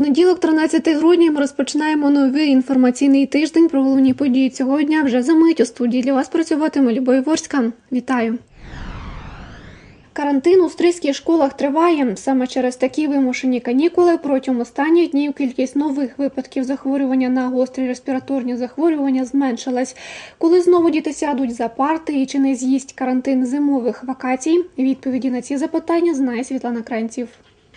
Понеділок, 13 грудня, ми розпочинаємо новий інформаційний тиждень про головні події цього дня. Вже за мить у студії для вас працюватиме Любов Ворська. Вітаю. Карантин у стрийських школах триває. Саме через такі вимушені канікули протягом останніх днів кількість нових випадків захворювання на гострі респіраторні захворювання зменшилась. Коли знову діти сядуть за парти і чи не з'їсть карантин зимових вакацій? Відповіді на ці запитання знає Світлана Кранців.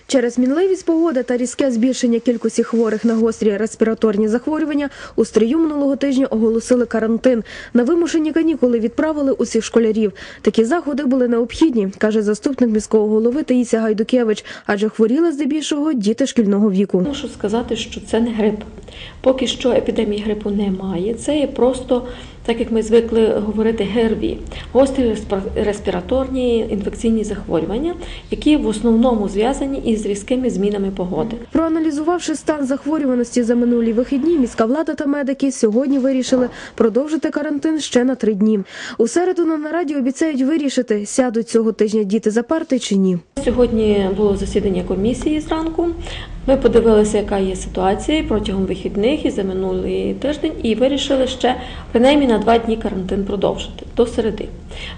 Через мінливість погоди та різке збільшення кількості хворих на гострі респіраторні захворювання у стрію минулого тижня оголосили карантин. На вимушені канікули відправили усіх школярів. Такі заходи були необхідні, каже заступник міського голови Таїся Гайдукевич, адже хворіли здебільшого діти шкільного віку. Мушу сказати, що це не грип. Поки що епідемії грипу немає. Це є просто, так як ми звикли говорити, ГРВІ – гострі респіраторні інфекційні захворювання, які в основному зв'язані із різкими змінами погоди. Проаналізувавши стан захворюваності за минулі вихідні, міська влада та медики сьогодні вирішили продовжити карантин ще на три дні. У середу на нараді обіцяють вирішити, сядуть цього тижня діти за парти чи ні. Сьогодні було засідання комісії зранку. Ми подивилися, яка є ситуація протягом вихідних і за минулий тиждень, і вирішили ще принаймні на два дні карантин продовжити до середи.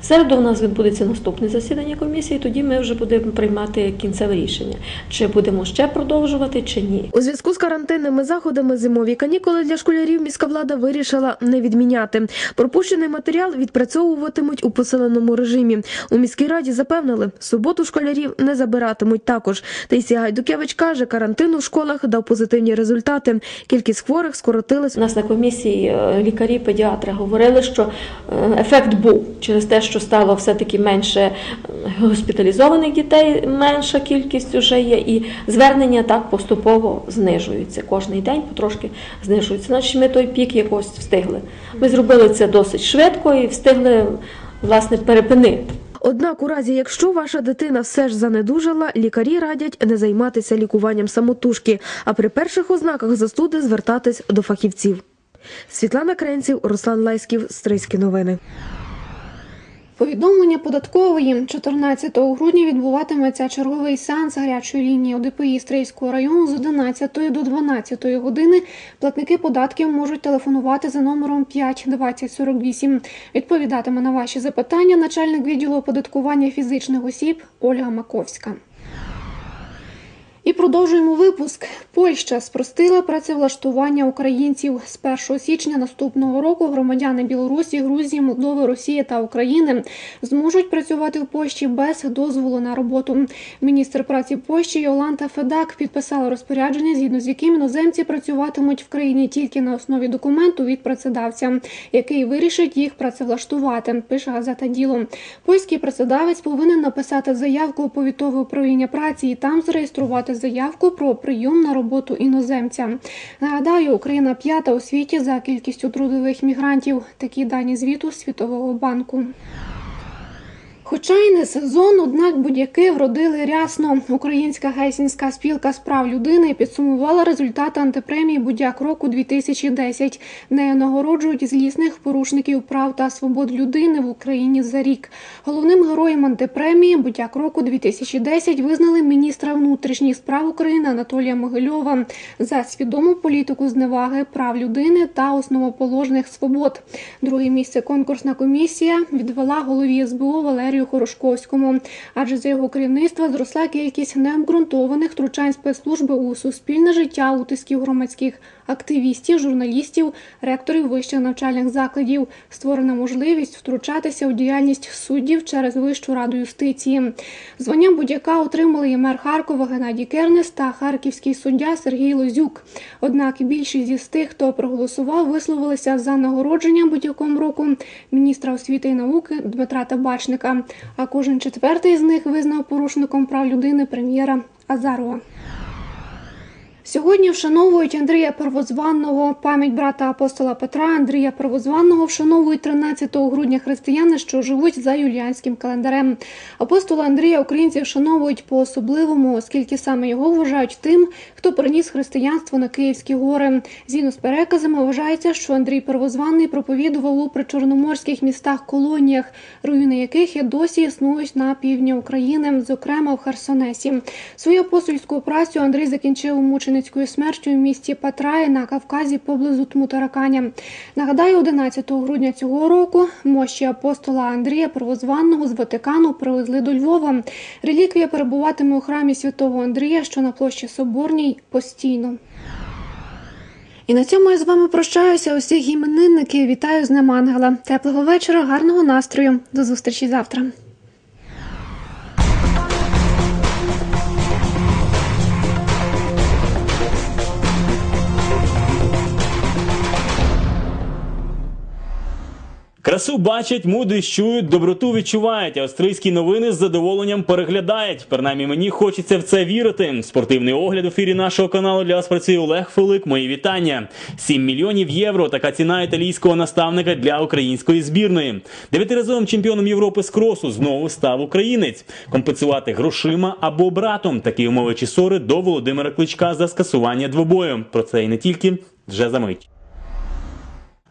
В середу у нас відбудеться наступне засідання комісії. Тоді ми вже будемо приймати кінцеве рішення, чи будемо ще продовжувати, чи ні. У зв'язку з карантинними заходами зимові канікули для школярів міська влада вирішила не відміняти. Пропущений матеріал відпрацьовуватимуть у посиленому режимі. У міській раді запевнили, суботу школярів не забиратимуть також. Таїсія Гайдукевич каже, карантин у школах дав позитивні результати. Кількість хворих скоротилась. У нас на комісії е, лікарі, педіатри говорили, що е, ефект був через те, що стало все-таки менше е, госпіталізованих дітей, менша кількість вже є, і звернення так поступово знижуються. Кожний день потрошки знижуються. Значить, ми той пік якось встигли. Ми зробили це досить швидко і встигли власне перепинити. Однак, у разі, якщо ваша дитина все ж занедужала, лікарі радять не займатися лікуванням самотужки, а при перших ознаках застуди звертатись до фахівців. Світлана Кренців, Руслан Лайськів, Стрийські новини. Повідомлення податкової 14 грудня відбуватиметься черговий сеанс гарячої лінії ОДПІ Стрийського району з 11 до 12 години. Платники податків можуть телефонувати за номером 5 20 48. Відповідатиме на ваші запитання начальник відділу оподаткування фізичних осіб Ольга Маковська. І продовжуємо випуск. Польща спростила працевлаштування українців з 1 січня наступного року. Громадяни Білорусі, Грузії, Молдови, Росії та України зможуть працювати в Польщі без дозволу на роботу. Міністр праці Польщі Йоланта Федак підписала розпорядження, згідно з яким іноземці працюватимуть в країні тільки на основі документу від працедавця, який вирішить їх працевлаштувати. Пише газета Діло. Польський працедавець повинен написати заявку у повітове управління праці і там зареєструвати заявку про прийом на роботу іноземця. Нагадаю, Україна п'ята у світі за кількістю трудових мігрантів. Такі дані звіту Світового банку. Хоча й не сезон, однак будь-яки вродили рясно. Українська гейсінська спілка справ людини підсумувала результати антипремії Будяк року 2010. Нею нагороджують злісних порушників прав та свобод людини в Україні за рік. Головним героєм антипремії Будяк року 2010 визнали міністра внутрішніх справ України Анатолія Могильова за свідому політику зневаги прав людини та основоположних свобод. Друге місце конкурсна комісія відвела голові СБУ Валерію. Хорошковському, адже за його керівництва зросла кількість необґрунтованих втручань спецслужби у суспільне життя утисків громадських активістів, журналістів, ректорів вищих навчальних закладів. Створена можливість втручатися у діяльність суддів через Вищу раду юстиції. Звання будь-яка отримали і мер Харкова Геннадій Кернес та харківський суддя Сергій Лозюк. Однак більшість із тих, хто проголосував, висловилися за нагородження будь-якому року міністра освіти і науки Дмитра Табачника. А кожен четвертий з них визнав порушником прав людини прем'єра Азарова. Сьогодні вшановують Андрія Первозванного, пам'ять брата апостола Петра Андрія Первозванного вшановують 13 грудня християни, що живуть за юліанським календарем. Апостола Андрія українці вшановують по особливому, оскільки саме його вважають тим, хто приніс християнство на Київські гори. Згідно з переказами вважається, що Андрій Первозванний проповідував у причорноморських містах колоніях, руїни яких і досі існують на півдні України, зокрема в Херсонесі. Свою апостольську працю Андрій закінчив у мученицькою смертю в місті Патрай на Кавказі поблизу Тмутараканя. Нагадаю, 11 грудня цього року мощі апостола Андрія Первозванного з Ватикану привезли до Львова. Реліквія перебуватиме у храмі святого Андрія, що на площі Соборній постійно. І на цьому я з вами прощаюся. Усіх іменинників вітаю з Днем Ангела. Теплого вечора, гарного настрою. До зустрічі завтра. Красу бачать, мудрість чують, доброту відчувають. Австрійські новини з задоволенням переглядають. Принаймні мені хочеться в це вірити. Спортивний огляд в ефірі нашого каналу для вас працює Олег Филик. Мої вітання. 7 мільйонів євро. Така ціна італійського наставника для української збірної. Дев'ятиразовим чемпіоном Європи з кросу знову став українець. Компенсувати грошима або братом. Такі умови Чісори до Володимира Кличка за скасування двобою. Про це і не тільки вже за мить.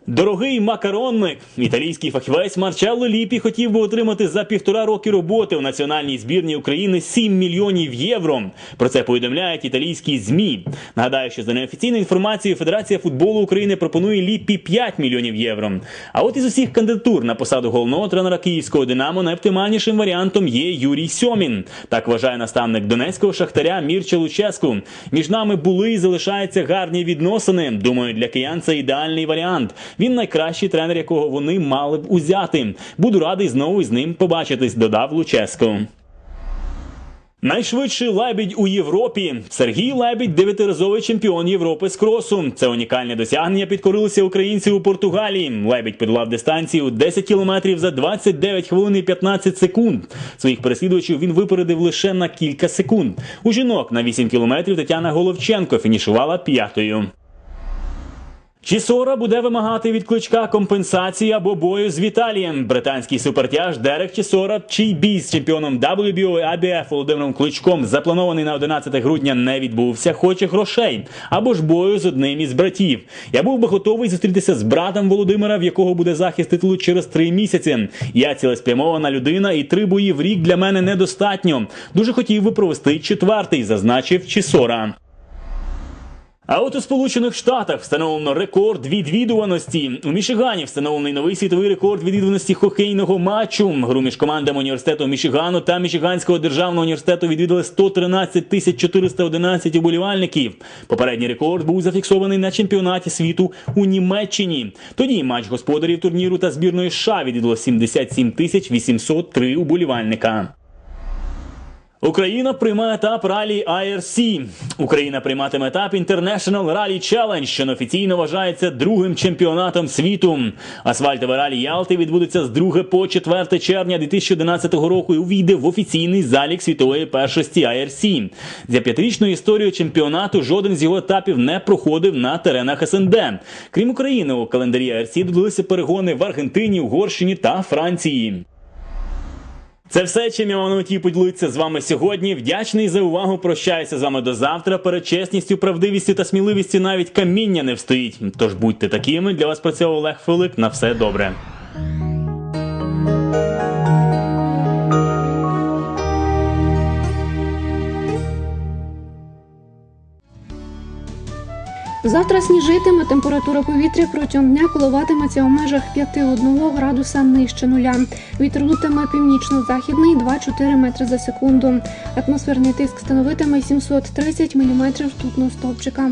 Дорогий макаронник, італійський фахівець Марчелло Ліпі хотів би отримати за півтора роки роботи в національній збірні України 7 мільйонів євро. Про це повідомляють італійські змі. Нагадаю, що за неофіційною інформацією Федерація футболу України пропонує Ліпі 5 мільйонів євро. А от із усіх кандидатур на посаду головного тренера київського Динамо найоптимальнішим варіантом є Юрій Сьомін. Так вважає наставник донецького шахтаря Мірча Луческу. Між нами були і залишаються гарні відносини. Думаю, для киян це ідеальний варіант. Він найкращий тренер, якого вони мали б узяти. Буду радий знову з ним побачитись, додав Луческо. Найшвидший лебідь у Європі. Сергій Лебідь дев'ятиразовий чемпіон Європи з кросу. Це унікальне досягнення підкорилися українці у Португалії. Лебідь подолав дистанцію 10 кілометрів за 29 хвилин і 15 секунд. Своїх переслідувачів він випередив лише на кілька секунд. У жінок на 8 кілометрів Тетяна Головченко фінішувала п'ятою. Чісора буде вимагати від кличка компенсації або бою з Віталієм. Британський супертяж Дерек Чісора, чий бій з чемпіоном WBO і ABF Володимиром Кличком запланований на 11 грудня не відбувся, хоче грошей або ж бою з одним із братів. Я був би готовий зустрітися з братом Володимира, в якого буде захист титулу через три місяці. Я цілеспрямована людина, і три бої в рік для мене недостатньо. Дуже хотів би провести четвертий, зазначив Чісора. А от у Сполучених Штатах встановлено рекорд відвідуваності. У Мішигані встановлений новий світовий рекорд відвідуваності хокейного матчу. Гру між командами університету Мішигану та Мішиганського державного університету відвідали 113 тисяч 411 уболівальників. Попередній рекорд був зафіксований на чемпіонаті світу у Німеччині. Тоді матч господарів турніру та збірної США відвідало 77 тисяч 803 уболівальника. Україна приймає етап ралі IRC. Україна прийматиме етап International Rally Challenge, що неофіційно вважається другим чемпіонатом світу. Асфальтове ралі Ялти відбудеться з 2 по 4 червня 2011 року і увійде в офіційний залік світової першості IRC. За п'ятирічною історією чемпіонату жоден з його етапів не проходив на теренах СНД. Крім України, у календарі IRC додалися перегони в Аргентині, Угорщині та Франції. Це все, чим я мав на меті поділитися з вами сьогодні. Вдячний за увагу. Прощаюся з вами до завтра. Перед чесністю, правдивістю та сміливістю навіть каміння не встоїть. Тож будьте такими. Для вас працював Олег Филик. На все добре. Завтра сніжитиме температура повітря протягом дня коливатиметься у межах 5-1 градуса нижче нуля. Вітер дутиме північно-західний 2-4 метри за секунду. Атмосферний тиск становитиме 730 мм ртутного стовпчика.